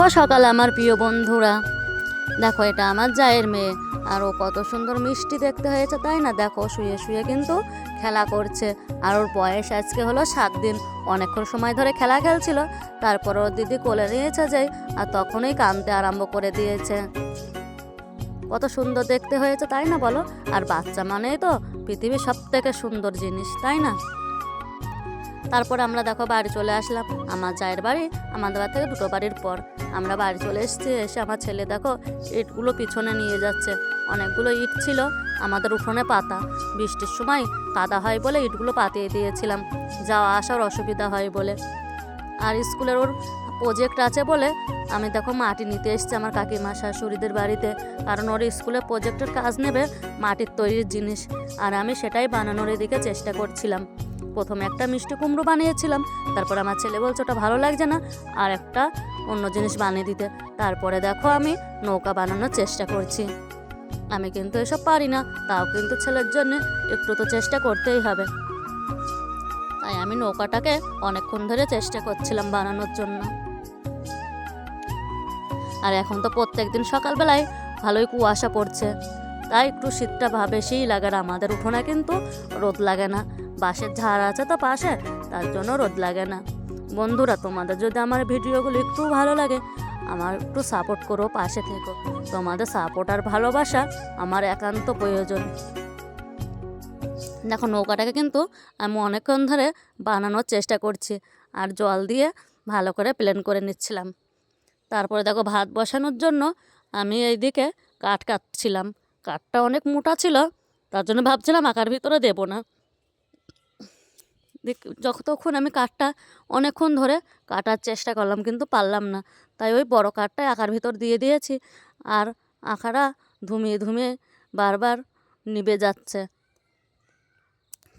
ও সকাল আমার প্রিয় বন্ধুরা। দেখো, এটা আমার জায়ের মেয়ে। আর ও কত সুন্দর মিষ্টি দেখতে হয়েছে, তাই না? দেখো, শুয়ে শুয়ে কিন্তু খেলা করছে। আর ওর বয়স আজকে হলো সাত দিন। অনেকক্ষণ সময় ধরে খেলা খেলছিল। তারপর ওর দিদি কোলে নিয়েছে যাই আর তখনই কাঁদতে আরম্ভ করে দিয়েছে। কত সুন্দর দেখতে হয়েছে, তাই না বলো? আর বাচ্চা মানেই তো পৃথিবীর সব থেকে সুন্দর জিনিস, তাই না? তারপর আমরা দেখো, বাড়ি চলে আসলাম। আমার জায়ের বাড়ি, আমাদের বাড়ি থেকে দুটো বাড়ির পর। আমরা বাড়ি চলে এসেছি, এসে আমার ছেলে দেখো, ইটগুলো পিছনে নিয়ে যাচ্ছে। অনেকগুলো ইট ছিল, আমাদের উঠোনে পাতা। বৃষ্টির সময় কাদা হয় বলে ইটগুলো পাতিয়ে দিয়েছিলাম। যাওয়া আসার অসুবিধা হয় বলে। আর স্কুলের ওর প্রজেক্ট আছে বলে আমি দেখো মাটি নিতে এসেছি আমার কাকিমা, শাশুড়িদের বাড়িতে। কারণ ওর স্কুলে প্রজেক্টের কাজ নেবে, মাটির তৈরির জিনিস। আর আমি সেটাই বানানোর এদিকে চেষ্টা করছিলাম। প্রথমে একটা মিষ্টি কুমড়ো বানিয়েছিলাম, তারপর আমার ছেলে বলছে, ওটা ভালো লাগছে না। আর একটা অন্য জিনিস বানিয়ে দিতে। তারপরে দেখো আমি নৌকা বানানোর চেষ্টা করছি। আমি কিন্তু এসব পারি না, তাও কিন্তু ছেলের জন্য একটু তো চেষ্টা করতেই হবে। তাই আমি নৌকাটাকে অনেকক্ষণ ধরে চেষ্টা করছিলাম বানানোর জন্য। আর এখন তো প্রত্যেক দিন সকালবেলায় ভালোই কুয়াশা পড়ছে। তাই একটু শীতটা বেশিই লাগে আর আমাদের উঠোনে কিন্তু রোদ লাগে না। বাঁশের ঝাড় আছে তো পাশে তার জন্য রোদ লাগে না। বন্ধুরা, তোমাদের যদি আমার ভিডিওগুলো একটু ভালো লাগে, আমার একটু সাপোর্ট করো পাশে থেকো। তোমাদের সাপোর্ট আর ভালোবাসা আমার একান্ত প্রয়োজন। দেখো, নৌকাটাকে কিন্তু আমি অনেকক্ষণ ধরে বানানোর চেষ্টা করছি, আর জল দিয়ে ভালো করে প্লেন করে নিচ্ছিলাম। তারপরে দেখো, ভাত বসানোর জন্য আমি এইদিকে কাঠ কাটছিলাম। কাঠটা অনেক মোটা ছিল, তার জন্য ভাবছিলাম আকার ভিতরে দেবো না। যতক্ষণ আমি কাঠটা অনেকক্ষণ ধরে কাটার চেষ্টা করলাম, কিন্তু পারলাম না। তাই ওই বড় কাঠটাই আঁকার ভিতর দিয়ে দিয়েছি আর আঁকাটা ধুমিয়ে ধুমিয়ে বারবার নিবে যাচ্ছে।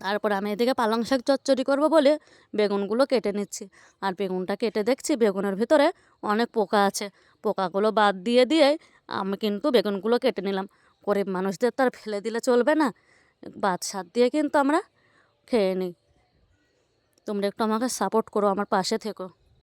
তারপর আমি এদিকে পালং শাক চচ্চড়ি করব বলে বেগুনগুলো কেটে নিচ্ছি। আর বেগুনটা কেটে দেখছি বেগুনের ভিতরে অনেক পোকা আছে। পোকাগুলো বাদ দিয়ে দিয়ে আমি কিন্তু বেগুনগুলো কেটে নিলাম। গরিব মানুষদের তো আর ফেলে দিলে চলবে না। বাদ সাত দিয়ে কিন্তু আমরা খেয়ে নিই। তোমরা একটু আমাকে সাপোর্ট করো আমার পাশে থেকো।